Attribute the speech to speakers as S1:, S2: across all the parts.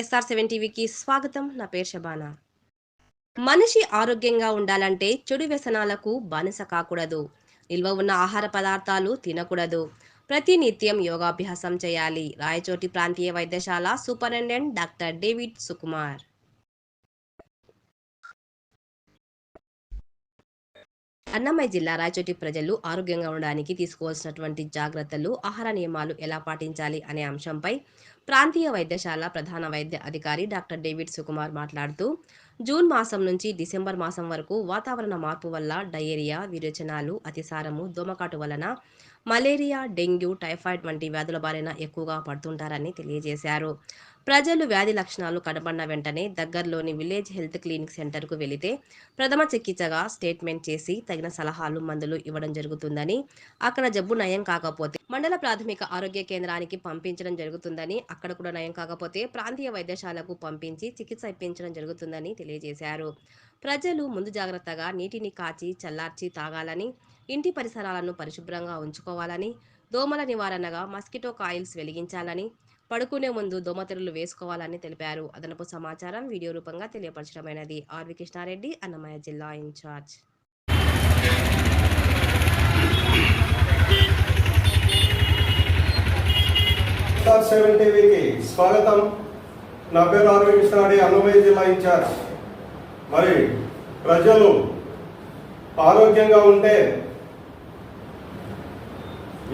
S1: SR seven టీవీకి స్వాగతం. నా పేరు శబానా మనిషి ఆరోగ్యంగా ఉండాలంటే చెడు వ్యసనాలకు బానిస కాకూడదు. నిల్వ ఉన్న ఆహార పదార్థాలు తినకూడదు. ప్రతి నిత్యం యోగాభ్యాసం చేయాలి. రాయచోటి ప్రాంతీయ వైద్యశాల superintendent doctor David Sukumar. Annamayya జిల్లా రాయచోటి ప్రజలు ఆరోగ్యంగా ఉండడానికి తీసుకోవాల్సినటువంటి జాగ్రత్తలు ఆహార నియమాలు ఎలా పాటించాలి అనే అంశంపై ప్రాంతీయ వైద్యశాల ప్రధాన వైద్య అధికారి డాక్టర్ డేవిడ్ సుకుమార్ మాట్లాడుతూ జూన్ మాసం నుంచి డిసెంబర్ మాసం వరకు వాతావరణ మార్పు వల్ల డయేరియా విరేచనాలు అతిసారము దోమకాటు వలన మలేరియా డెంగ్యూ టైఫాయిడ్ వంటి వ్యాధుల బారిన ఎక్కువగా పడుతుంటారని తెలియజేశారు. ప్రజలు వ్యాధి లక్షణాలు కనబడిన వెంటనే దగ్గరలోని విలేజ్ హెల్త్ క్లినిక్ సెంటర్కు వెళితే ప్రథమ చికిత్సగా స్టేట్మెంట్ చేసి తగిన సలహాలు మందులు ఇవ్వడం జరుగుతుందని అక్కడ జబ్బు నయం కాకపోతే మండల ప్రాథమిక ఆరోగ్య కేంద్రానికి పంపించడం జరుగుతుందని అక్కడ కూడా నయం కాకపోతే ప్రాంతీయ వైద్యశాలకు పంపించి చికిత్స ఇప్పించడం జరుగుతుందని తెలియజేశారు. ప్రజలు ముందు జాగ్రత్తగా నీటిని కాచి చల్లార్చి తాగాలని ఇంటి పరిసరాలను పరిశుభ్రంగా ఉంచుకోవాలని దోమల నివారణగా మస్కిటో కాయిల్స్ వెలిగించాలని పడుకునే ముందు దోమతెరలు వేసుకోవాలని తెలిపారు. అదనపు సమాచారం వీడియో రూపంగా తెలియపరచడమైనది. ఆర్వి కృష్ణారెడ్డి అన్నమయ్య జిల్లా ఇన్ఛార్జ్.
S2: సెవెన్ టీవీకి స్వాగతం. నా పేరు ఆర్వి కృష్ణారెడ్డి అన్నమయ్య జిల్లా ఇన్ఛార్జ్. మరి ప్రజలు ఆరోగ్యంగా ఉంటే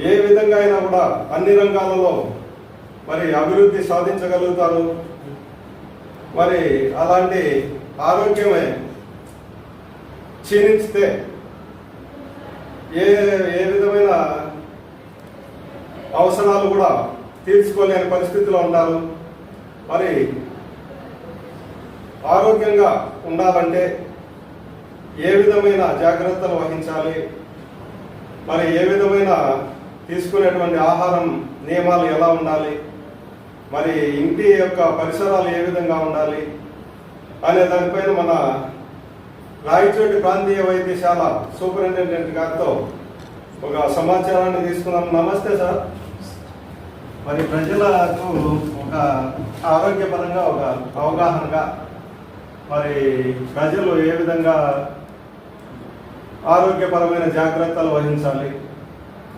S2: ఏ విధంగా అయినా కూడా అన్ని రంగాలలో మరి అభివృద్ధి సాధించగలుగుతారు. మరి అలాంటి ఆరోగ్యమే క్షీణించితే ఏ ఏ విధమైన అవసరాలు కూడా తీర్చుకోలేని పరిస్థితిలో ఉంటారు. మరి ఆరోగ్యంగా ఉండాలంటే ఏ విధమైన జాగ్రత్తలు వహించాలి? మరి ఏ విధమైన తీసుకునేటువంటి ఆహారం నియమాలు ఎలా ఉండాలి? మరి ఇంటి యొక్క పరిసరాలు ఏ విధంగా ఉండాలి అనే దానిపైన మన రాయచోటి ప్రాంతీయ వైద్యశాల సూపరింటెండెంట్ గారితో ఒక సమాచారాన్ని తీసుకున్నాం. నమస్తే సార్. మరి ప్రజలకు ఒక ఆరోగ్యపరంగా ఒక అవగాహనగా మరి ప్రజలు ఏ విధంగా ఆరోగ్యపరమైన జాగ్రత్తలు వహించాలి?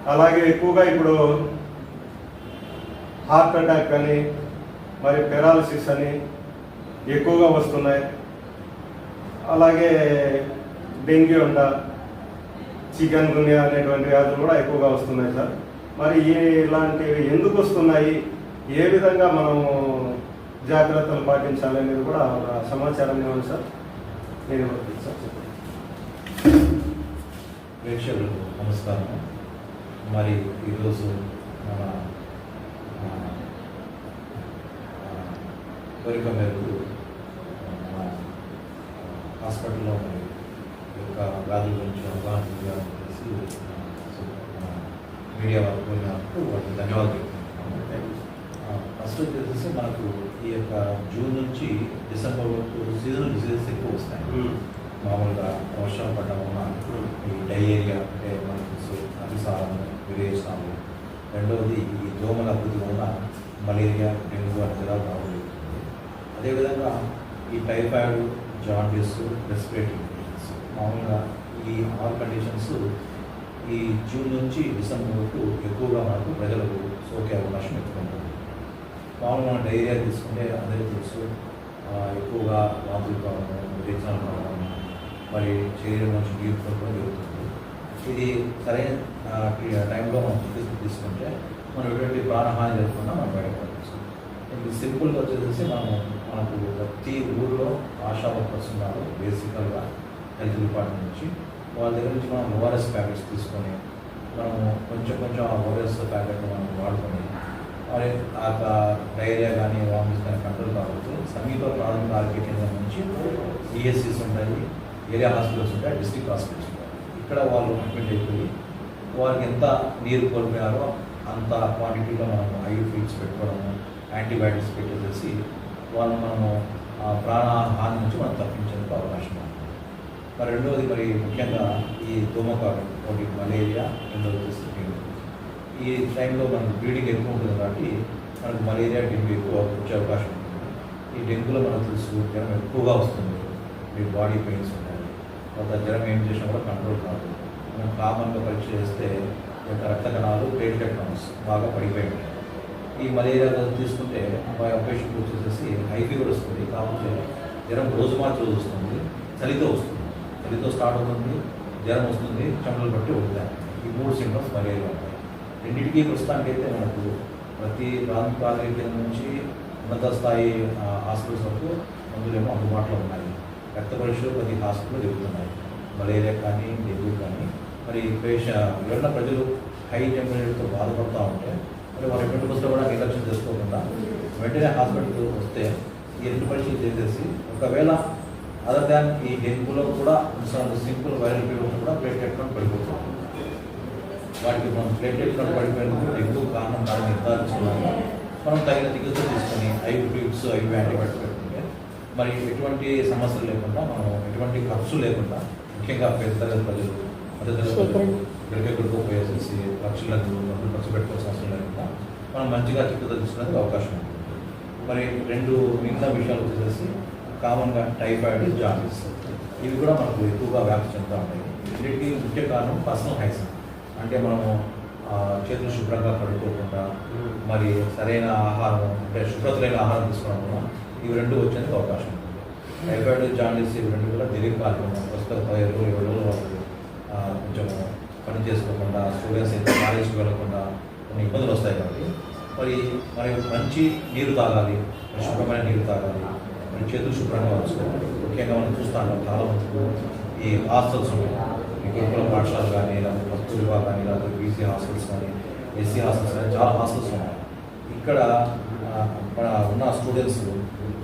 S2: అలాగే ఎక్కువగా ఇప్పుడు హార్ట్ అటాక్ అని మరి పెరాలసిస్ అని ఎక్కువగా వస్తున్నాయి. అలాగే డెంగ్యూ ఉండ చికెన్ గున్యా అనేటువంటి వ్యాధులు కూడా ఎక్కువగా వస్తున్నాయి సార్. మరి ఇలాంటివి ఎందుకు వస్తున్నాయి? ఏ విధంగా మనము జాగ్రత్తలు పాటించాలి అనేది కూడా సమాచారం ఇవ్వండి సార్. నేను సార్
S3: ప్రేక్షకులకు నమస్కారం. మరి ఈరోజు మన కోరిక మేరకు మన హాస్పిటల్లో మరి ఈ యొక్క వ్యాధుల గురించి అవగాహన చేసి మీడియా వారు కోరినందుకు వాళ్ళకి ధన్యవాదాలు ఫస్ట్ వచ్చేసి మనకు ఈ యొక్క జూన్ నుంచి డిసెంబర్ వరకు సీజనల్ డిసీజెస్ ఎక్కువ వస్తాయి మామూలుగా వర్షం పడడం వలన ఈ డయేరియా అంటే మనకు సో- అతిసారం విరేచనాలు రెండవది ఈ దోమల అభివృద్ధి వలన మలేరియా డెంగ్యూ అంతగా జ్వరాలు రావాలి అదేవిధంగా ఈ టైఫాయిడ్ జాండీస్ రెస్పిరేటరీ ఇన్ఫెక్షన్స్ మామూలుగా ఈ ఆల్ కండిషన్స్ ఈ జూన్ నుంచి డిసెంబర్ వరకు ఎక్కువగా మనకు ప్రజలకు సోకే అవకాశం ఎక్కువ ఉంటుంది. మామూలుగా మనం డైరియా తీసుకుంటే అందరికీ తెలుసు ఎక్కువగా వాంతులు కావడం విరేచనాలు కావడం మరి శరీరం నుంచి నీరు కూడా జరుగుతుంది. ఇది సరైన టైంలో మనం చికిత్స తీసుకుంటే మనం ఎటువంటి ప్రాణహాని జరగకుండా మనం బయటపడవచ్చు. ఇది సింపుల్గా వచ్చేసి మనం మనకు ప్రతి ఊర్లో ఆశా వర్కర్స్ ఉన్నారు బేసికల్గా హెల్త్ డిపార్ట్మెంట్ నుంచి. వాళ్ళ దగ్గర నుంచి మనం ఓఆర్ఎస్ ప్యాకెట్స్ తీసుకొని మనము కొంచెం కొంచెం ఆ ఓఆర్ఎస్ ప్యాకెట్ మనం వాడుకొని మరి ఆ డైరియా కానీ వామిట్స్ కానీ కంట్రోల్ కావచ్చు సమీప ప్రాథమిక ఆరోగ్య కేంద్రం నుంచి ఈఎస్సీస్ ఉంటాయి ఏరియా హాస్పిటల్స్ ఉంటాయి డిస్ట్రిక్ట్ హాస్పిటల్స్. ఇక్కడ వాళ్ళు అడ్మిట్ అయిపోయి వారికి ఎంత నీరు కోల్పోయారో అంత క్వాంటిటీలో మనం ఐ ఫీడ్స్ పెట్టుకోవడము యాంటీబయాటిక్స్ పెట్టేసేసి వాళ్ళు మనము ఆ ప్రాణ హాని నుంచి మనం తప్పించేందుకు అవకాశం ఉంది. మరి రెండవది మరి ముఖ్యంగా ఈ దోమకాడు ఒకటి మలేరియా రెండవది వచ్చేసి ఈ టైంలో మనకు బ్లీడింగ్ ఎక్కువ ఉంటుంది కాబట్టి మనకు మలేరియా డెంగ్యూ ఎక్కువ వచ్చే అవకాశం ఉంటుంది. ఈ డెంగ్యూలో మనకు తెలుసు జ్వరం ఎక్కువగా వస్తుంది. మీ బాడీ పెయిన్స్ ఉంటాయి కొంత జ్వరం ఏం చేసినా కూడా కంట్రోల్ కాదు. మనం కామన్గా పరీక్ష చేస్తే ఈ యొక్క రక్త కణాలు ప్లేట్లెట్ కౌంట్స్ బాగా పడిపోయి ఉంటాయి ఈ మలేరియా తీసుకుంటే మా పేషెంట్ వచ్చేసేసి హై ఫీవర్ వస్తుంది. కాకపోతే జ్వరం రోజు మార్చి రోజు వస్తుంది. చలితో వస్తుంది. చలితో స్టార్ట్ అవుతుంది. జ్వరం వస్తుంది. చెమటలు బట్టి వస్తాయి ఈ మూడు సింటమ్స్ మలేరియా ఉంటాయి. రెండింటికి ప్రస్తుతానికైతే మనకు ప్రతి ప్రాథమిక ఆరోగ్య కేంద్రం నుంచి ఉన్నత స్థాయి హాస్పిటల్స్ వరకు మందులేమో అందుబాటులో ఉన్నాయి. రక్త పరీక్షలు ప్రతి హాస్పిటల్లో జరుగుతున్నాయి. మలేరియా కానీ డెంగ్యూ కానీ. మరి పేష ఎవరైనా ప్రజలు హై టెంపరేచర్తో బాధపడుతూ ఉంటే మరి వారి ఎటువంటి వస్తే కూడా నిర్లక్ష్యం చేసుకోకుండా వెంటనే హాస్పిటల్కి వస్తే ఈ రెండు పరీక్షలు చేసేసి ఒకవేళ అదర్ దాన్ ఈ డెంగ్యూలో కూడా సింపుల్ వైరల్ ఫీవర్ కూడా ప్లేట్ కౌంట్ పడిపోతుంది వాటికి మనం ప్లేటెట్ కౌంట్ పడిపోయినందుకు డెంగ్యూ కారణం దాన్ని నిర్ధారించుకున్నాము మనం తగిన చికిత్స తీసుకొని ఐవి ఫ్లూయిడ్స్ ఐవి యాంటీబయాటిక్స్ మరి ఎటువంటి సమస్యలు లేకుండా మనం ఎటువంటి ఖర్చు లేకుండా ముఖ్యంగా పేద తరగతి ప్రజలు మధ్యతరగతి ప్రజలు ఎక్కడికెక్కడికో పోయేసేసి లక్షలకు డబ్బులు ఖర్చు పెట్టుకోవాల్సిన అవసరం లేకుండా మనం మంచిగా తీసుకునేందుకు అవకాశం ఉంటుంది మరి రెండు మిగతా విషయాలు వచ్చేసి కామన్గా టైఫాయిడ్ జాండీస్. ఇవి కూడా మనకు ఎక్కువగా వ్యాప్తి చెందుతూ ఉంటాయి వీటికి ముఖ్య కారణం పర్సనల్ హైజీన్. అంటే మనము చేతులు శుభ్రంగా కడుక్కోకుండా మరి సరైన ఆహారం అంటే శుభ్రత లేని ఆహారం తీసుకోవడం వల్ల ఇవి రెండు వచ్చేందుకు అవకాశం ఉంది. టైఫాయిడ్ జాండీస్ ఇవి రెండు కూడా దీర్ఘకాలం ప్రస్తుత పది ఇరవై ఏడు రోజులు వాళ్ళు కొంచెం పని చేసుకోకుండా స్టూడెంట్స్ అయితే కాలేజ్కి వెళ్ళకుండా కొన్ని ఇబ్బందులు వస్తాయి కాబట్టి మరి మరి మంచి నీరు తాగాలి శుభ్రమైన నీరు తాగాలి మరి చేతులు శుభ్రంగా ఉంచుకోవాలి. ముఖ్యంగా మనం చూస్తూ ఉంటాం చాలా మందికి ఈ హాస్టల్స్ ఉన్నాయి. ఈ గురుకుల పాఠశాలలు కానీ లేకపోతే కస్తూరిబా కానీ లేకపోతే బీసీ హాస్టల్స్ కానీ ఎస్సీ హాస్టల్స్ కానీ చాలా హాస్టల్స్ ఉన్నాయి. ఇక్కడ మన ఉన్న students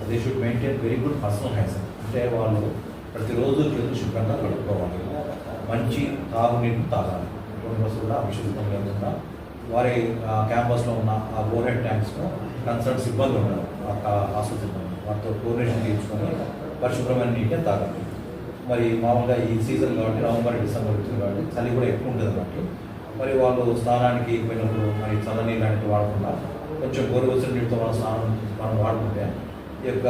S3: they should maintain very good personal hygiene అంటే వాళ్ళు ప్రతిరోజు చేతులు శుభ్రంగా కడుక్కోవాలి. మంచి తాగునీరు తాగాలి. కొన్ని బస్సు కూడా అభిషేకం లేకుండా వారి క్యాంపస్లో ఉన్న ఆ బోర్హెడ్ ట్యాంక్స్లో కన్సర్న్ సిబ్బంది ఉన్నారు. ఆ వాటితో క్లోరినేషన్ తీర్చుకొని పరిశుభ్రమైన నీటే తాగాలి మరి మామూలుగా ఈ సీజన్ కాబట్టి నవంబర్ డిసెంబర్ వచ్చింది కాబట్టి చలి కూడా ఎక్కువ ఉంటుంది కాబట్టి మరి వాళ్ళు స్నానానికి పోయినప్పుడు మరి చల్లని లాంటివి వాడకుండా కొంచెం గోరువెచ్చని నీటితో మనం స్నానం మనం వాడుకుంటే ఈ యొక్క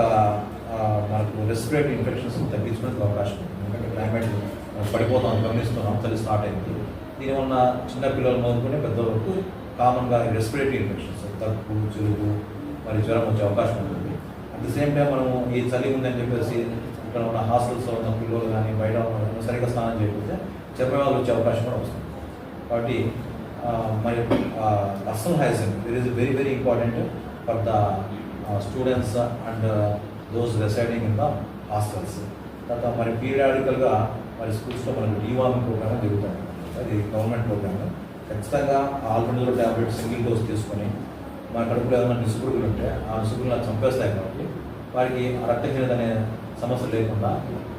S3: మనకు రెస్పిరేటరీ ఇన్ఫెక్షన్స్ తగ్గించుకునే అవకాశం ఉంది. ఎందుకంటే క్లైమేట్ మనం పడిపోతాం గమనిస్తున్నాం చలి స్టార్ట్ అయింది. దీనివల్ల చిన్న పిల్లలు పెద్ద వరకు కామన్గా రెస్పిరేటరీ ఇన్ఫెక్షన్స్ తగ్గు జలుబు మరి జ్వరం వచ్చే అవకాశం ఉంటుంది. అట్ ది సేమ్ టైం మనము ఈ చలి ఉందని చెప్పేసి ఇక్కడ ఉన్న హాస్టల్స్లో ఉన్న పిల్లలు కానీ బయట సరిగ్గా స్నానం చేయకపోతే చెప్పేవాళ్ళు వచ్చే అవకాశం కూడా వస్తుంది. కాబట్టి ఆ, మరి personal hygiene it is very very important for the students and those residing in the hostels తర్వాత మరి పీరియాడికల్గా మరి స్కూల్స్లో మనకు డీవార్మింగ్ ప్రోగ్రామ్ జరుగుతుంది. అది గవర్నమెంట్ ప్రోగ్రామ్ ఖచ్చితంగా ఆల్రెండర్ ట్యాబ్లెట్ సింగిల్ డోస్ తీసుకొని మన కడుపులో ఏదైనా నిసుకుడుగులు ఉంటే ఆ నిసుపురుగులు చంపేస్తాయి కాబట్టి వారికి రక్తహీనత అనే సమస్య లేకుండా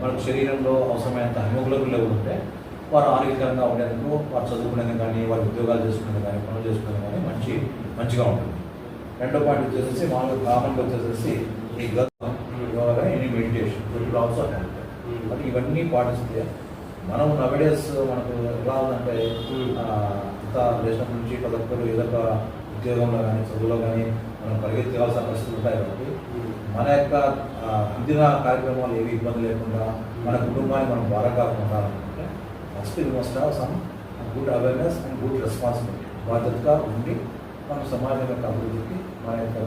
S3: మనకు శరీరంలో అవసరమైనంత హిమోగ్లోబిన్ లెవెల్ ఉంటే వారు ఆరోగ్యకరంగా ఉండేందుకు వారు చదువుకునేందుకు కానీ వారి ఉద్యోగాలు చేసుకునేందుకు కానీ పనులు చేసుకునేందుకు కానీ మంచి మంచిగా ఉంటుంది. రెండో పాయింట్ వచ్చేసి మామూలుగా కామన్గా వచ్చేసేసి ఈ గతం yoga any meditation also help but ఇవన్నీ పాటిస్తే మనం నవడేస్ మనకు ఎలా ఉందంటే ఆ, అంతా లేచినప్పటి నుంచి ప్రతి ఒక్కరు ఏదో ఒక ఉద్యోగంలో కానీ చదువులో కానీ మనం పరిగెత్తాల్సిన పరిస్థితులు ఉంటాయి కాబట్టి మన యొక్క అందిన కార్యక్రమాలు ఏవి ఇబ్బంది లేకుండా మన కుటుంబాన్ని మనం బాగా కాకుండా first you must have some good awareness and good responsibility బాధ్యతగా ఉండి మన సమాజం యొక్క అభివృద్ధికి మన యొక్క